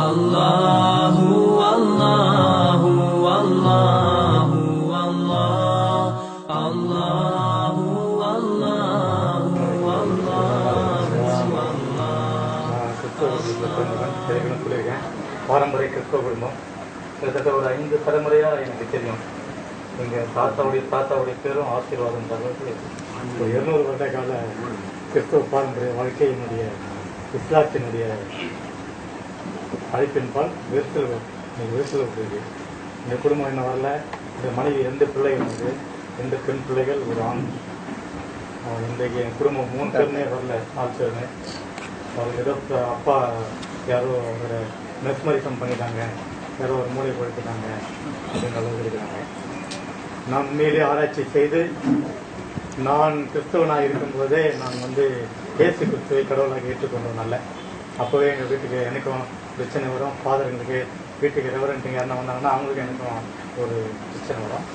الله والله والله والله الله والله والله நான் கிறிஸ்தவ குடும்பத்தில் பிறந்தவன் ஏற்கனவே சொல்லியிருக்கேன் பாரம்பரிய கிறிஸ்தவ குடும்பம் கிட்டத்தட்ட ஒரு ஐந்து தலைமுறையாக எனக்கு தெரியும் எங்கள் தாத்தாவுடைய தாத்தாவுடைய பேரும் ஆசீர்வாதம் தகவல் ஒரு இருநூறு வருட கால கிறிஸ்தவ பாரம்பரிய வாழ்க்கை என்னுடைய இஸ்லாத்தினுடைய அழைப்பின்பால் விரிசல் இன்னைக்கு விரிசல் விட்டுருக்கு இந்த குடும்பம் என்ன வரல? இந்த மனைவி எந்த பிள்ளைகள் வந்து எந்த பெண் பிள்ளைகள் ஒரு ஆண். இன்றைக்கு என் குடும்பம் மூணு பேருமே வரல நாலு பேருமே. அவங்க ஏதோ அப்பா யாரோ அவரை மெஸ்மரிசம் பண்ணிட்டாங்க. யாரோ ஒரு மூளை கொடுத்துட்டாங்க அப்படின்னு அளவுக்கு இருக்கிறாங்க. நான் உண்மையிலேயே ஆராய்ச்சி செய்து நான் கிறிஸ்தவனாக இருக்கும்போதே நான் வந்து இயேசு கிறிஸ்துவை கடவுளாக ஏற்றுக்கொண்டோம் நல்ல அப்போவே எங்கள் வீட்டுக்கு எனக்கும் பிரச்சனை வரும். ஃபாதருங்களுக்கு வீட்டுக்கு ரெவரண்ட்டுங்க யாருன்னா வந்தாங்கன்னா அவங்களுக்கு எனக்கும் ஒரு பிரச்சனை வரும்.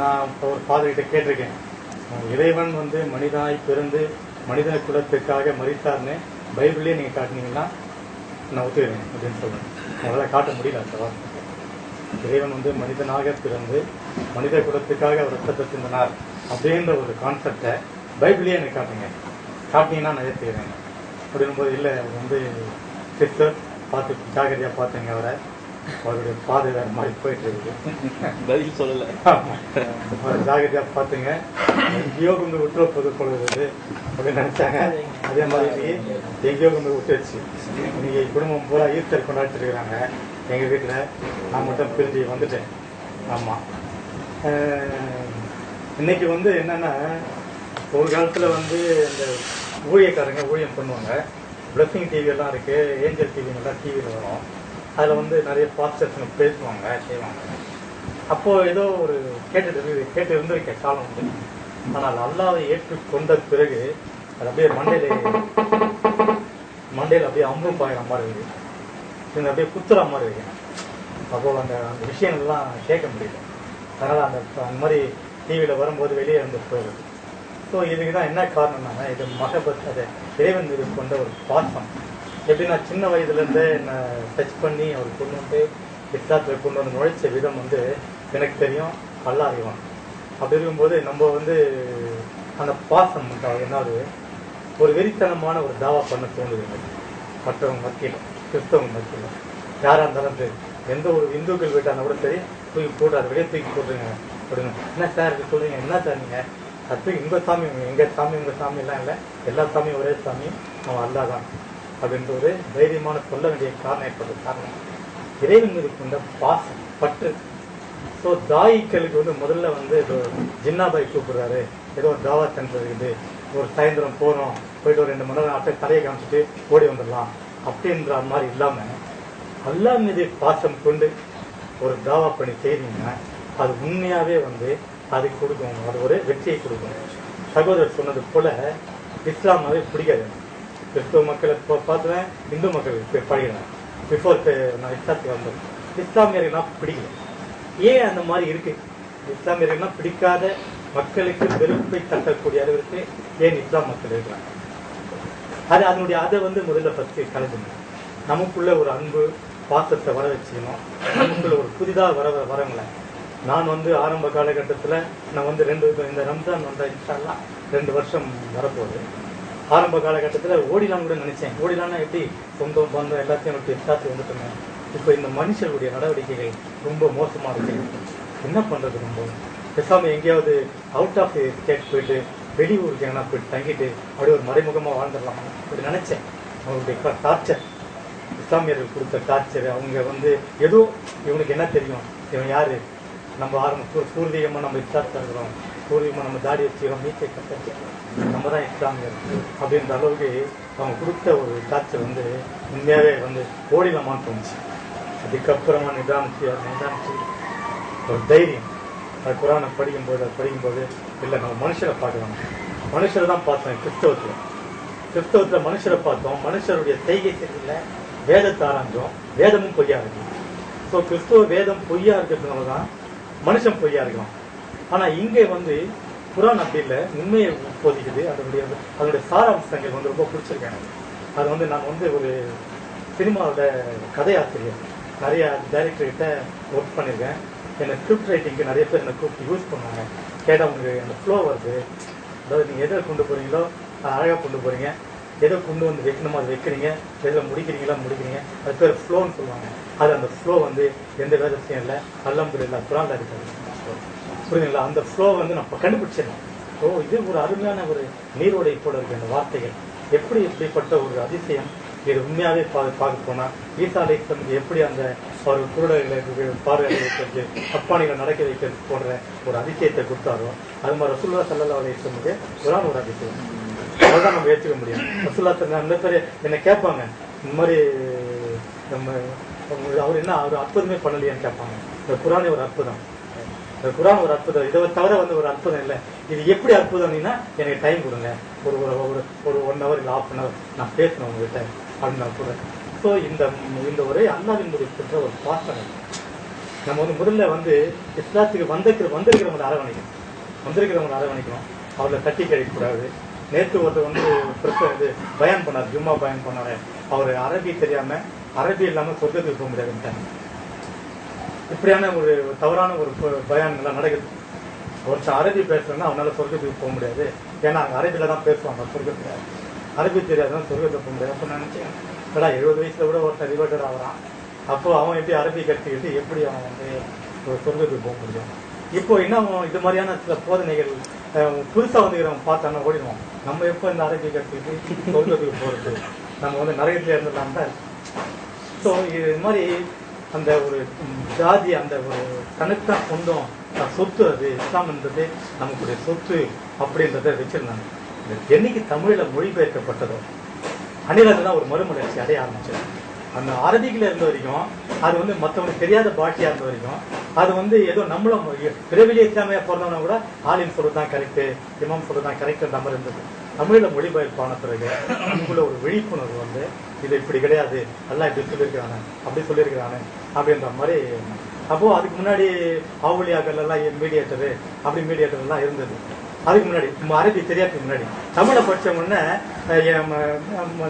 நான் இப்போ ஒரு ஃபாதர்கிட்ட கேட்டிருக்கேன். இறைவன் வந்து மனிதனாய் பிறந்து மனித குலத்திற்காக மறித்தார்னு பைபிளே நீங்கள் காட்டினீங்கன்னா நான் ஒத்துக்கிறேன் அப்படின்னு சொல்லுவேன் உங்களால் காட்ட முடியல சார் இறைவன் வந்து மனிதனாக பிறந்து மனித குலத்துக்காக அவர் ரத்தத்தை சிந்தினார் அப்படின்ற ஒரு கான்செப்டை பைபிளே எனக்கு காட்டுங்க. காட்டினீங்கன்னா நான் ஏற்றுக்கிறேன் அப்படின்னும்போது இல்லை. வந்து சிஸ்டர் பார்த்து ஜாகிரதையாக பார்த்துங்க அவரை. அவருடைய பாதை வேறு மாதிரி போயிட்டு இருக்குது பதில் சொல்லல. அவரை ஜாகிரதையா பார்த்துங்க. எங்கேயோ கொண்டு விட்டுற போது கொள்வது அப்படின்னு நினைச்சாங்க. அதே மாதிரி எங்கேயோ கொண்டு விட்டுருச்சு. இன்னைக்கு குடும்பம் பூரா ஈஸ்டர் கொண்டாடிட்டு இருக்கிறாங்க. எங்க வீட்டுல நான் மட்டும் பிரிஞ்சு வந்துட்டேன். ஆமா. அஹ், இன்னைக்கு வந்து என்னன்னா ஒரு காலத்துல வந்து இந்த ஊழியக்காரங்க ஊழியம் பண்ணுவாங்க. பிளஸிங் டிவியெல்லாம் இருக்குது இருக்கு ஏஞ்சல் டிவி நல்லா டிவியில் வரும். அதில் வந்து நிறைய பாஸ்டர்ஸுங்க பேசுவாங்க செய்வாங்க. அப்போது ஏதோ ஒரு கேட்டுட்டு இருந்து- கேட்டு இருந்திருக்கேன் காலம் வந்து. ஆனால் அல்லாவை ஏற்றுக்கொண்ட பிறகு அது அப்படியே மண்டையில மண்டையில் அப்படியே அம்பு பாயிற மாதிரி இருக்கு. இது அப்படியே குத்துற மாதிரி இருக்கு. அப்போ அந்த அந்த விஷயங்கள்லாம் கேட்க முடியல. அதனால் அந்த அந்த மாதிரி டிவியில் வரும்போது வெளியே வந்து போயிடுது ஸோ இதுக்கு தான் என்ன காரணம்னா இது மகபத் அது இறைவன் மீது கொண்ட ஒரு பாசம். எப்படின்னா சின்ன வயதுலேருந்து என்னை டச் பண்ணி அவர் கொண்டு வந்து இஸ்லாத்தில் கொண்டு வந்து நுழைச்ச விதம் வந்து எனக்கு தெரியும். நல்லா அறிவான். அப்படி இருக்கும்போது நம்ம வந்து அந்த பாசம் உண்டாகும். என்னது? ஒரு வெறித்தனமான ஒரு தாவா பண்ண தோணுது எனக்கு. மற்றவங்க மத்தியில் கிறிஸ்தவங்க மத்தியில். யாராக இருந்தாலும் சரி எந்த ஒரு இந்துக்கள் வீட்டாக கூட சரி தூக்கி போடுறாரு வெளியே தூக்கி போடுறீங்க அப்படின்னு என்ன சார் சொல்லுங்க என்ன சார் நீங்கள் அடுத்து இந்த சாமி எங்க சாமி உங்க சாமி எல்லாம் இல்லை. எல்லா சாமியும் ஒரே சாமி. அவன் அல்லா தான் அப்படின்ற ஒரு தைரியமான சொல்ல வேண்டிய காரணம் ஏற்பட்ட காரணம். இறைவன் மீது கொண்ட பாசம் பற்று. ஸோ தாயிக்களுக்கு வந்து முதல்ல வந்து ஏதோ ஜின்னாபாய் கூப்பிடுறாரு. ஏதோ ஒரு தாவா சென்டர் இருக்குது. ஒரு சாயந்தரம் போகிறோம் போயிட்டு ஒரு ரெண்டு மணி நேரம் அட்டை தலையை காமிச்சிட்டு ஓடி வந்துடலாம். அப்படின்ற மாதிரி இல்லாமல் அல்லாஹ் மீது பாசம் கொண்டு ஒரு தாவா பண்ணி செய்தீங்கன்னா அது உண்மையாகவே வந்து அதை கொடுக்கும் அது ஒரு வெற்றியை கொடுக்கும் சகோதரர் சொன்னது போல இஸ்லாமாவே பிடிக்காது. கிறிஸ்துவ மக்களை பார்த்துவேன் இந்து மக்களுக்கு பழகினேன் பிஃபோர் நான் இஸ்லாத்துக்கு வந்தேன். இஸ்லாமியர்கள்லாம் பிடிக்கல. ஏன் அந்த மாதிரி இருக்கு? இஸ்லாமியர்கள்லாம் பிடிக்காத மக்களுக்கு வெறுப்பை தட்டக்கூடிய அளவிற்கு ஏன் இஸ்லாம் மக்கள் இருக்கிறாங்க? அது அதனுடைய அதை வந்து முதல்ல ஃபஸ்ட்டு கலந்துங்க நமக்குள்ள ஒரு அன்பு பாசத்தை வர வச்சுக்கணும் நமக்குள்ள ஒரு புதிதாக வர வரவங்களை நான் வந்து ஆரம்ப காலகட்டத்தில் நான் வந்து ரெண்டு இந்த ரம்ஜான் வந்த இன்ஷால்லாம் ரெண்டு வருஷம் வரப்போகுது. ஆரம்ப காலகட்டத்தில் ஓடிலாம் கூட நினச்சேன். ஓடிலாம்னா எப்படி? சொந்தம் பந்தம் எல்லாத்தையும் விட்டு எத்தாத்து வந்துட்டோங்க இப்போ இந்த மனுஷருடைய நடவடிக்கைகள் ரொம்ப மோசமாக இருக்கு. என்ன பண்ணுறது ரொம்ப பேசாமல் எங்கேயாவது அவுட் ஆஃப் ஸ்டேட் போயிட்டு வெளியூருக்கு எங்கன்னா போயிட்டு தங்கிட்டு அப்படியே ஒரு மறைமுகமாக வாழ்ந்துடலாம். அப்படி நினச்சேன். அவங்களுடைய டார்ச்சர் இஸ்லாமியர்கள் கொடுத்த டார்ச்சர் அவங்க வந்து ஏதோ இவனுக்கு என்ன தெரியும்? இவன் யார்? நம்ம ஆரம்ப பூ- நம்ம இஸ்லாத்தில் இருக்கிறோம் பூர்வீகமா நம்ம தாடி வச்சுக்கிறோம் நீச்சை கட்ட நம்ம தான் இஸ்லாமியர் அப்படின்ற அளவுக்கு அவங்க கொடுத்த ஒரு டார்ச்சர் வந்து உண்மையாவே வந்து ஓடிடலாமான்னு தோணுச்சு. அதுக்கப்புறமா நிதானிச்சு அதை நிதானிச்சு ஒரு தைரியம். அது குரானை படிக்கும்போது அது படிக்கும்போது இல்லை நம்ம மனுஷரை பார்க்கலாம் மனுஷரை தான் பார்த்தோம் கிறிஸ்தவத்தில். கிறிஸ்தவத்தில் மனுஷரை பார்த்தோம். மனுஷருடைய செய்கை தெரியல வேதத்தை ஆராய்ஞ்சோம். வேதமும் பொய்யா இருக்கு. ஸோ கிறிஸ்துவ வேதம் பொய்யா இருக்கிறதுனால தான் மனுஷன் பொய்யா இருக்கலாம். ஆனால் இங்கே வந்து புராண அப்படி இல்லை உண்மையை போதிக்குது. அதனுடைய அதனுடைய சாராம்சங்கள் வந்து ரொம்ப பிடிச்சிருக்காங்க. அது வந்து நான் வந்து ஒரு சினிமாவோட கதையாசிரியர். நிறைய டைரக்டர்கிட்ட ஒர்க் பண்ணியிருக்கேன் என்னை ஸ்கிரிப்ட் ரைட்டிங்க்கு நிறைய பேர் என்னை கூப்பிட்டு யூஸ் பண்ணாங்க கேட்டால் உங்களுக்கு அந்த ஃப்ளோ வருது. அதாவது நீங்கள் எதை கொண்டு போகிறீங்களோ அதை அழகாக கொண்டு போகிறீங்க எதை கொண்டு வந்து வைக்கணுமோ அதை வைக்கிறீங்க எதில் முடிக்கிறீங்களா முடிக்கிறீங்க. அது பேர் ஃப்ளோன்னு சொல்லுவாங்க. அது அந்த ஃப்ளோ வந்து எந்த வேதத்தையும் இல்லை அல்ஹம்துலில்லாஹ் குரான்ல இருக்காது புரியுதுங்களா? அந்த ஃப்ளோ வந்து நம்ம கண்டுபிடிச்சிடணும். ஸோ ஓ இது ஒரு அருமையான ஒரு நீரோடை போல இருக்கு அந்த வார்த்தைகள். எப்படி எப்படிப்பட்ட ஒரு அதிசயம் இது உண்மையாகவே பா பார்க்க போனால் ஈசா அலைக்கு எப்படி அந்த அவர் குருடர்களை பார்வையை வைக்கிறது அப்பானிகளை நடக்க வைக்கிறது போன்ற ஒரு அதிசயத்தை கொடுத்தாரோ அது மாதிரி ரசூல்லா சல்லா அலைக்கு குரான் ஒரு அதிசயம். அதான் நம்ம ஏற்றுக்க முடியும். ரசூல்லா அந்த பேர் என்னை கேட்பாங்க. இந்த மாதிரி நம்ம அவர் என்ன அவர் அற்புதமே பண்ணலையான்னு கேட்பாங்க. இந்த குரானே ஒரு அற்புதம். இந்த குரான் ஒரு அற்புதம். இதை தவிர வந்து ஒரு அற்புதம் இல்லை. இது எப்படி அற்புதம்னா எனக்கு டைம் கொடுங்க. ஒரு ஒரு ஒரு ஒரு ஒன் ஹவர் இல்லை ஹாஃப் அன் ஹவர் நான் பேசணும் உங்ககிட்ட. அப்படின்னு நான் கூட. ஸோ இந்த இந்த ஒரே அல்லாவினுடைய பெற்ற ஒரு பாசனம் நம்ம வந்து முதல்ல வந்து இஸ்லாத்துக்கு வந்திருக்கிற வந்திருக்கிறவங்களை அரவணைக்கணும். வந்திருக்கிறவங்களை அரவணைக்கணும். அவர்களை தட்டி கழிக்கக்கூடாது. நேற்று ஒருத்தர் வந்து பிரச்சனை இது பயன் பண்ணார் ஜும்மா பயன் பண்ணாரு. அவர் அரபி தெரியாம அரபி இல்லாம சொர்க்கத்துக்கு போக முடியாதுன்ட்டாங்க இப்படியான ஒரு தவறான ஒரு ப- நடக்குது. ஒருத்தர் அரபி பேசுறேன்னா அவனால சொர்க்கத்துக்கு போக முடியாது. ஏன்னா அங்கே அரபியில தான் பேசுவாங்க சொர்க்கத்துல. அரபி தெரியாதான் சொர்க்கத்துக்கு போக முடியாது. அப்போ நினைச்சேன் ஏடா எழுபது வயசுல கூட ஒருத்தன் ரிவர்டர் ஆகிறான். அப்போ அவன் எப்படி அரபி கற்றுக்கிட்டு எப்படி அவன் வந்து ஒரு சொர்க்கத்துக்கு போக முடியும்? இப்போ என்ன இது மாதிரியான சில போதனைகள் புதுசாக வந்து வந்துக்கிறவன் பார்த்தானா ஓடிடுவான் நம்ம எப்போ இந்த ஆரோக்கிய கட்சிக்கு சொர்க்கத்துக்கு போகிறது நம்ம வந்து நரகத்தில் இருந்துடலாம் தான் ஸோ இது மாதிரி அந்த ஒரு ஜாதி அந்த ஒரு கணக்கா சொந்தம் சொத்து அது இஸ்லாம்ன்றது நமக்குடைய சொத்து அப்படின்றத வச்சிருந்தாங்க என்னைக்கு தமிழில் மொழிபெயர்க்கப்பட்டதோ அன்னிலிருந்து தான் ஒரு மறுமலர்ச்சி அடைய ஆரம்பிச்சது அந்த அரபிக்கில் இருந்த வரைக்கும் அது வந்து மற்றவங்களுக்கு தெரியாத பாஷையா இருந்த வரைக்கும் அது வந்து ஏதோ நம்மளும் பிறவிலே இஸ்லாமியா பிறந்தவனா கூட ஆலிம் சொல்றது தான் கரெக்ட் இமாம் சொல்றது தான் கரெக்ட் மாதிரி இருந்தது. தமிழில் மொழிபெயர்ப்பான பிறகு நமக்குள்ள ஒரு விழிப்புணர்வு வந்து இது இப்படி கிடையாது எல்லாம் இப்படி சொல்லியிருக்கிறாங்க அப்படி சொல்லியிருக்கிறானு அப்படின்ற மாதிரி அப்போது அதுக்கு முன்னாடி ஆவுளியாக்கள் எல்லாம் மீடியேட்டரு அப்படி மீடியேட்டர் எல்லாம் இருந்தது. அதுக்கு முன்னாடி நம்ம அரபி தெரியாதுக்கு முன்னாடி. தமிழை படித்த உடனே என்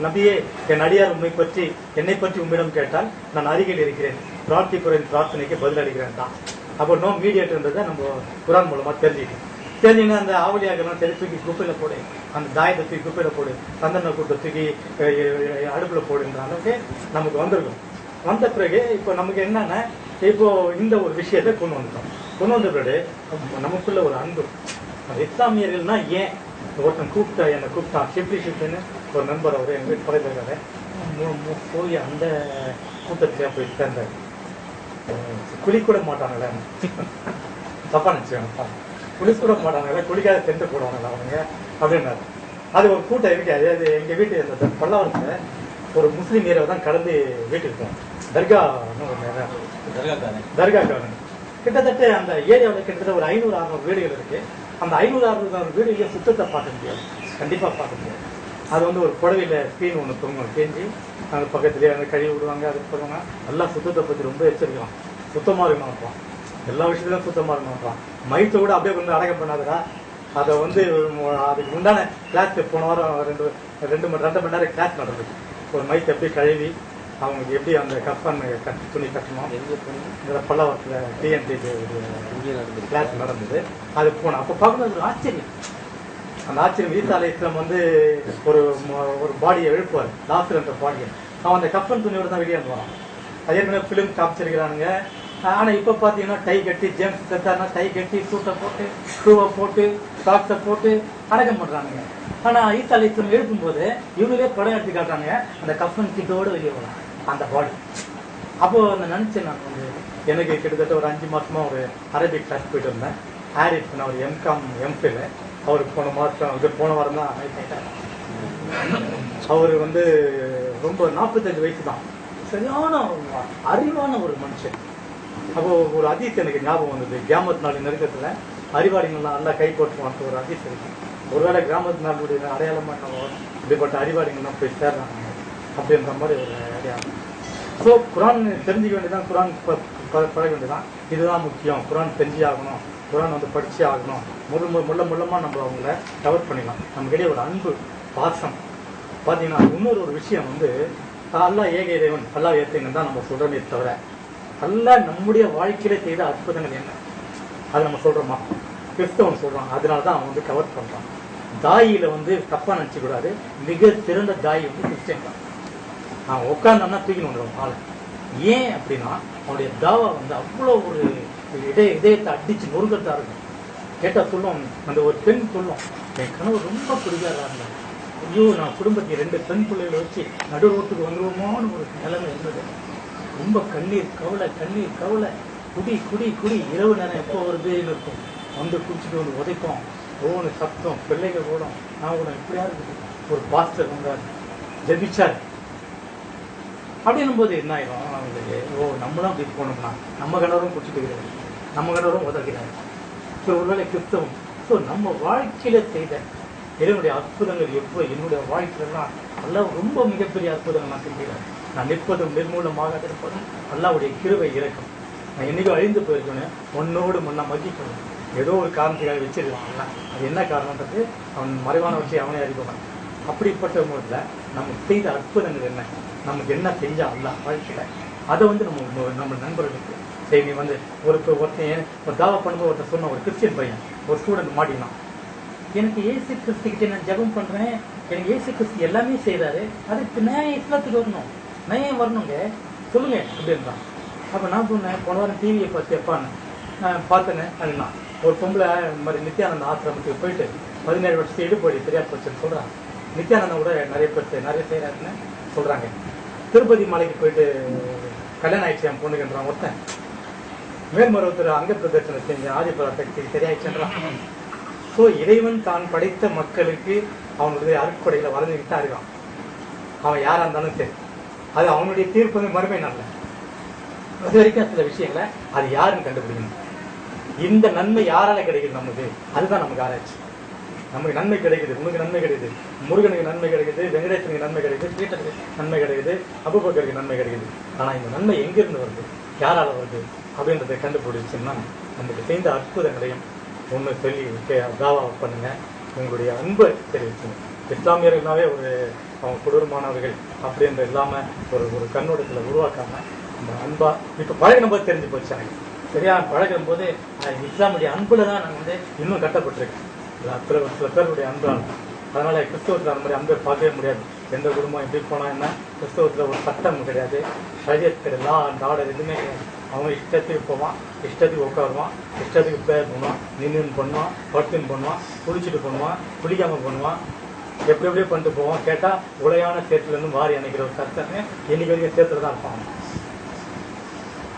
நபியே என் அடியார் உண்மை பற்றி என்னை பற்றி உம்மிடம் கேட்டால் நான் அருகில் இருக்கிறேன். பிரார்த்திக்குறையின் பிரார்த்தனைக்கு பதில் அளிக்கிறேன் தான். அப்போ நோ மீடியேட்டர்ன்றதை நம்ம குரான் மூலமாக தெரிஞ்சுக்கணும். தெரிஞ்சுங்கன்னா அந்த ஆவலியாகலாம் சரி தூக்கி குப்பையில் போடு. அந்த தாயத்தை தூக்கி குப்பையில் போடு. சந்தன கூட்டை தூக்கி அடுப்பில் போடுன்ற அளவுக்கு நமக்கு வந்திருக்கும். வந்த பிறகு இப்போ நமக்கு என்னன்னா இப்போ இந்த ஒரு விஷயத்தை கொண்டு வந்துட்டோம். கொண்டு வந்த பிறகு நமக்குள்ள ஒரு அன்பு. அந்த இஸ்லாமியர்கள்னா ஏன்? ஒருத்தன் கூப்பிட்டா என்னை கூப்பிட்டான் ஷிப்லி ஷிப்லின்னு ஒரு நண்பர் அவர் எங்க வீட்டு பக்கத்தில் இருக்காரு. போய் அந்த கூட்டத்திலே போய் சேர்ந்தார் குளி கூட மாட்டாங்களே தப்பா நினைச்சுக்காங்க குளி கூட மாட்டாங்களே குளிக்காத சென்று போடுவாங்களா அவங்க. அப்படின்னாரு. அது ஒரு கூட்டம் இருக்கு. அதாவது எங்க வீட்டு இந்த பல்லாவரத்துல ஒரு முஸ்லீம் ஏரியாவை தான் கடந்து வீட்டுக்கு போவோம் தர்கான்னு ஒரு நேரம் தர்கா கார்டன் கிட்டத்தட்ட அந்த ஏரியாவில் கிட்டத்தட்ட ஒரு ஐநூறு அறுநூறு வீடுகள் இருக்கு. அந்த ஐநூறு அறுநூறு வீடுகளில் சுத்தத்தை பார்க்க முடியாது. கண்டிப்பாக பார்க்க முடியாது. அது வந்து ஒரு புடவையில் ஸ்க்ரீன் ஒன்று தொங்கும் தேஞ்சி அந்த பக்கத்துலேயே வந்து கழுவி விடுவாங்க அதுக்கு போடுவாங்க. நல்லா சுத்தத்தை பற்றி ரொம்ப எச்சரிக்கலாம் சுத்தமாக இருக்கணும் அப்புறம் எல்லா விஷயத்துலையும் சுத்தமாக இருக்கணும் மைத்தை கூட அப்படியே கொண்டு அடக்கம் பண்ணாதடா. அதை வந்து அதுக்கு உண்டான கிளாஸ் போன வாரம் ரெண்டு ரெண்டு மணி ரெண்டு மணி நேரம் கிளாஸ் நடந்தது. ஒரு மைத்தை எப்படி கழுவி அவங்களுக்கு எப்படி அந்த கஃபான் கட் துணி கட்டணும் இந்த பல்லாவரத்தில் டிஎன்டி கிளாஸ் நடந்தது. அது போனோம். அப்போ பார்க்கும்போது ஒரு ஆச்சரியம். அந்த ஆச்சரியம் இஸ்லாம் வந்து ஒரு ஒரு பாடியை எழுப்புவார். லாஸ்டர் என்ற பாடியை அவன் அந்த கஃபன் துணியோட தான் வெளியே வரான் அது ஏற்கனவே ஃபிலிம் காமிச்சிருக்கிறானுங்க. ஆனா இப்ப பாத்தீங்கன்னா டை கட்டி ஜேம்ஸ் செத்தார்னா டை கட்டி சூட்டை போட்டு ஷூவை போட்டு சாக்ஸை போட்டு அடக்கம் பண்றானுங்க. ஆனா ஈசா அலை இஸ்லாம் எழுப்பும்போது இவங்களே படம் எடுத்து காட்டுறாங்க. அந்த கஃபன் கிட்டோட வெளியே வரும் அந்த பாடி அப்போ நான் நினைச்சேன் நான் வந்து எனக்கு கிட்டத்தட்ட ஒரு அஞ்சு மாசமா ஒரு அரபிக் கிளாஸ் போயிட்டு இருந்தேன் ஹாரிஸ் நான் ஒரு எம்காம் எம்ஃபில் அவருக்கு போன மாதம் இது போன வாரம் தான் அவர் வந்து ரொம்ப நாற்பத்தஞ்சு வயசு தான். சரியான அறிவான ஒரு மனுஷன். அப்போ ஒரு அதீஸ் எனக்கு ஞாபகம் வந்தது. கிராமத்து நாள் நெருக்கத்தில் அறிவாளிகள்லாம் நல்லா கை போட்டுவான்ட்டு ஒரு அதீஸ் இருக்கு. ஒருவேளை கிராமத்து நாளுடைய அடையாளமாக நம்ம இப்படிப்பட்ட அறிவாளிகள்லாம் போய் சேர்றாங்க அப்படின்ற மாதிரி ஒரு அடையாளம். ஸோ குரான் தெரிஞ்சுக்க வேண்டியதான் குரான் ப- பழக வேண்டியதான் இதுதான் முக்கியம். குரான் தெரிஞ்சு ஆகணும் குரான் வந்து படிச்சே ஆகணும். முள்ள மு- முள்ள முள்ளமாக நம்ம அவங்கள கவர் பண்ணிடலாம் நமக்கிடையே ஒரு அன்பு பாசம். பார்த்தீங்கன்னா இன்னொரு ஒரு விஷயம் வந்து அல்லா ஏக இறைவன் அல்லா ஏத்தைங்க தான் நம்ம சொல்கிறமே தவிர அல்லா நம்முடைய வாழ்க்கையில செய்த அற்புதங்கள் என்ன? அதை நம்ம சொல்கிறோமா கிறிஸ்தவன் சொல்கிறான் அதனால தான் அவன் வந்து கவர் பண்ணுறான் தாயில வந்து தப்பாக நினச்சிக்கூடாது மிக சிறந்த தாய் வந்து கிறிஸ்டியன் தான். நான் உட்காந்தோம்னா தூக்கின்னு வந்துடுவான் ஆள். ஏன் அப்படின்னா அவனுடைய தாவா வந்து அவ்வளோ ஒரு இதய இதயத்தை அடிச்சு நொறுக்கத்தா இருக்கும். கேட்டால் சொல்லும் அந்த ஒரு பெண் சொல்லும் என் கனவு ரொம்ப பிடிக்காதா இருந்தார் ஐயோ நான் குடும்பத்தை ரெண்டு பெண் பிள்ளைகளை வச்சு நடு ரோட்டுக்கு வந்துடுவோமோன்னு ஒரு நிலைமை இருந்தது. ரொம்ப கண்ணீர் கவலை கண்ணீர் கவலை. குடி குடி குடி இரவு நேரம் எப்போ வருதுன்னு இருக்கும். வந்து குடிச்சிட்டு வந்து உதைப்போம். ஒவ்வொன்று சத்தம் பிள்ளைகள் ஓடும். நான் கூட இப்படியா இருக்குது. ஒரு பாஸ்டர் வந்தார். ஜபிச்சார். அப்படின்னும் போது என்ன ஆயிரும் அவங்களுக்கு ஓ நம்மளும் அப்படி போனோம்னா நம்ம கணவரும் குடிச்சிட்டு இருக்கிறாரு நம்ம கணவரும் உதவுகிறாரு. ஸோ ஒருவேளை கிறிஸ்தவம் ஸோ நம்ம வாழ்க்கையில செய்த என்னுடைய அற்புதங்கள் எப்போ என்னுடைய வாழ்க்கையிலாம் நல்லா ரொம்ப மிகப்பெரிய அற்புதங்கள் நான் செஞ்சுக்கிறேன் நான் நிற்பதும் நிர்மூலமாக இருப்பதும் அல்லாவுடைய கிருவை இறக்கும். நான் என்னைக்கும் அழிந்து போயிருக்கேன் ஒன்னோடு முன்ன மதிக்கணும் ஏதோ ஒரு காரணத்துக்காக வச்சிருக்கான் அது என்ன காரணம்ன்றது அவன் மறைவான வச்சு அவனே அறிவான். அப்படிப்பட்ட முறையில் நம்ம செய்த அற்புதங்கள் என்ன? நமக்கு என்ன செஞ்சா அல்ல வாழ்க்கையில அதை வந்து நம்ம நம்ம நண்பர்களுக்கு சரி நீ வந்து ஒரு ஒருத்தன் ஒரு தாவா பண்ணும்போது ஒருத்தன் சொன்ன ஒரு கிறிஸ்டியன் பையன் ஒரு ஸ்டூடெண்ட் மாட்டினான். எனக்கு ஏசு கிறிஸ்துக்கிட்ட நான் ஜெபம் பண்றேன் எனக்கு ஏசு கிறிஸ்து எல்லாமே செய்கிறாரு அதுக்கு நான் இஸ்லாத்துக்கு வரணும். நான் வரணுங்க? சொல்லுங்க அப்படின்றான் அப்ப நான் சொன்னேன் போன வாரம் டிவியை பார்த்து எப்பான்னு நான் பார்த்தேன்னு அதுதான் ஒரு பொம்பளை இந்த மாதிரி நித்யானந்த ஆசிரமத்துக்கு போயிட்டு பதினேழு வருஷத்துக்கு இடுபடி தெரியாது போச்சுன்னு சொல்றான் நித்யானந்தம் கூட நிறைய பேர் நிறைய செய்யறாருன்னு சொல்றாங்க. திருப்பதி மலைக்கு போயிட்டு கல்யாணம் ஆயிடுச்சு என் பொண்ணுக்குன்றான் ஒருத்தன். மேல்மருவத்தில் அங்க பிரதர்சனம் செஞ்ச ஆதிபராசக்தி சரியாயிடுச்சுன்றான். ஸோ இறைவன் தான் படைத்த மக்களுக்கு அவனுடைய அருட்கொடையில வளர்ந்துக்கிட்டு தான் இருக்கான் அவன் யாராக இருந்தாலும் சரி. அது அவனுடைய தீர்ப்பு வந்து மறுமை நல்ல அது வரைக்கும் சில விஷயங்களை அது யாருன்னு கண்டுபிடிக்கணும். இந்த நன்மை யாரால கிடைக்குது நமக்கு? அதுதான் நமக்கு ஆராய்ச்சி. நமக்கு நன்மை கிடைக்குது உனக்கு நன்மை கிடைக்குது முருகனுக்கு நன்மை கிடைக்குது வெங்கடேசனுக்கு நன்மை கிடைக்குது ஸ்ரீட்டனுக்கு நன்மை கிடைக்குது அபுபக்கருக்கு நன்மை கிடைக்குது. ஆனால் இந்த நன்மை எங்கிருந்து வருது? யாரால வருது? அப்படின்றத கண்டுபிடிச்சுன்னா நமக்கு செய்த அற்புதங்களையும் ஒன்று சொல்லி தாவா பண்ணுங்க. உங்களுடைய அன்பை தெரிவிச்சுங்க இஸ்லாமியர்கள்னாவே ஒரு அவங்க கொடூரமானவர்கள் அப்படின்ற இல்லாமல் ஒரு ஒரு கண்ணோட்டத்தில் உருவாக்காம நம்ம அன்பா இப்போ பழகின போது தெரிஞ்சு போச்சு எனக்கு சரியா? பழகும் போது இஸ்லாமுடைய அன்புல தான் நான் வந்து இன்னும் கட்டப்பட்டிருக்கேன். சில சில பேருடைய அன்பால் அதனால கிறிஸ்தவத்தில் அந்த மாதிரி அன்பை பார்க்கவே முடியாது. எந்த குடும்பம் எப்படி போனால் என்ன? கிறிஸ்தவத்தில் ஒரு சட்டம் கிடையாது. சரியத் கிடையாது லா அண்ட் ஆர்டர் எதுவுமே கிடையாது. அவன் இஷ்டத்துக்கு போவான் இஷ்டத்துக்கு உட்காருவான் இஷ்டத்துக்கு பேர் பண்ணுவான் நின்று பண்ணுவான் படுத்துன்னு பண்ணுவான் குளிச்சுட்டு பண்ணுவான் குளிக்காமல் பண்ணுவான். எப்படி எப்படியே பண்ணிட்டு போவான். கேட்டால் உலையான சேர்த்துலேருந்து மாறி அணைக்கிற ஒரு சட்டமே இன்னைக்கு வரைக்கும் சேத்துல தான் இருப்பான்.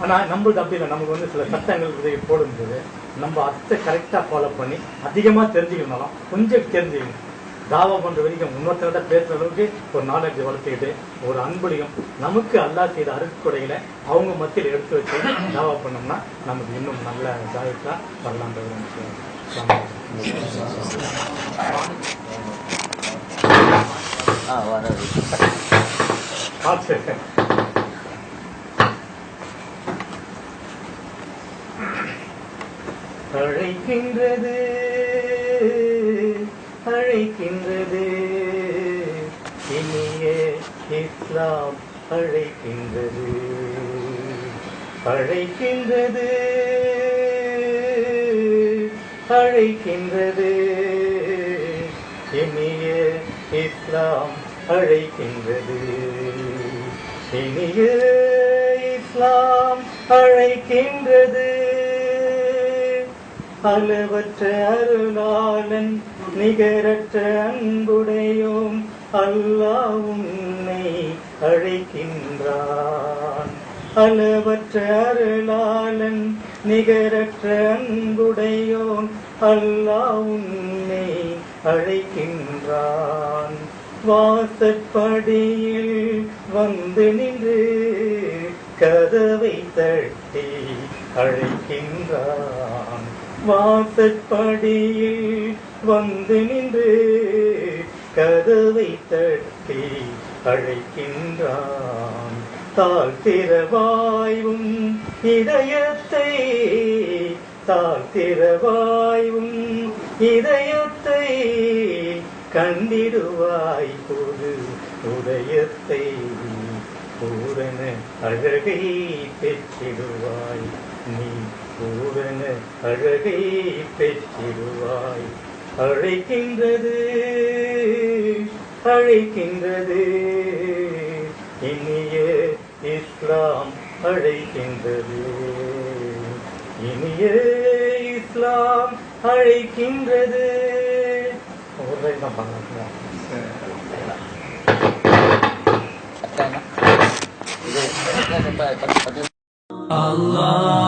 ஆனா நம்மளுக்கு அப்படி இல்லை. நமக்கு வந்து சில சட்டங்கள் இதை போடும்போது நம்ம அதை கரெக்டா ஃபாலோ பண்ணி அதிகமா தெரிஞ்சுக்கணும்னாலும் கொஞ்சம் தெரிஞ்சுக்கணும். தாவா பண்ற வரைக்கும் இன்னொருத்தர்கிட்ட பேசுற அளவுக்கு ஒரு நாலேஜ் வளர்த்துக்கிட்டு ஒரு அன்புலையும் நமக்கு அல்லாஹ் செய்த அருட்கொடைகளை அவங்க மத்தியில் எடுத்து வச்சு தாவா பண்ணோம்னா நமக்கு இன்னும் நல்ல தாயத்தா வரலான்ற ஒரு விஷயம் ஆ வராது அழைக்கின்றது. அழைக்கின்றது. இனிய இஸ்லாம் அழைக்கின்றது. அழைக்கின்றது. அழைக்கின்றது. இனிய இஸ்லாம் அழைக்கின்றது. இனிய இஸ்லாம் அழைக்கின்றது. அளவற்ற அருளாளன் நிகரற்ற அன்புடையோம். அல்லாஹ் உன்னை அழைக்கின்றான். அளவற்ற அருளாளன் நிகரற்ற அன்புடையோம். அல்லாஹ் உன்னை அழைக்கின்றான். வாசற்படியில் வந்து நின்று கதவை தட்டி அழைக்கின்றான். வாசற்படியில் வந்து நின்று கதவை தட்டி அழைக்கின்றான். தாழ்த்திரவாயும் இதயத்தை தாழ்த்திரவாயும் இதயத்தை கண்டிடுவாய் பொது உதயத்தை. பூரண அழகை பெற்றிடுவாய் நீ. பூரண அழகை பெற்றிடுவாய். அழைக்கின்றது அழைக்கின்றது. இனிய இஸ்லாம் அழைக்கின்றது. இனிய இஸ்லாம் அழைக்கின்றது. ஒரு தான் பண்ணலாம் Allah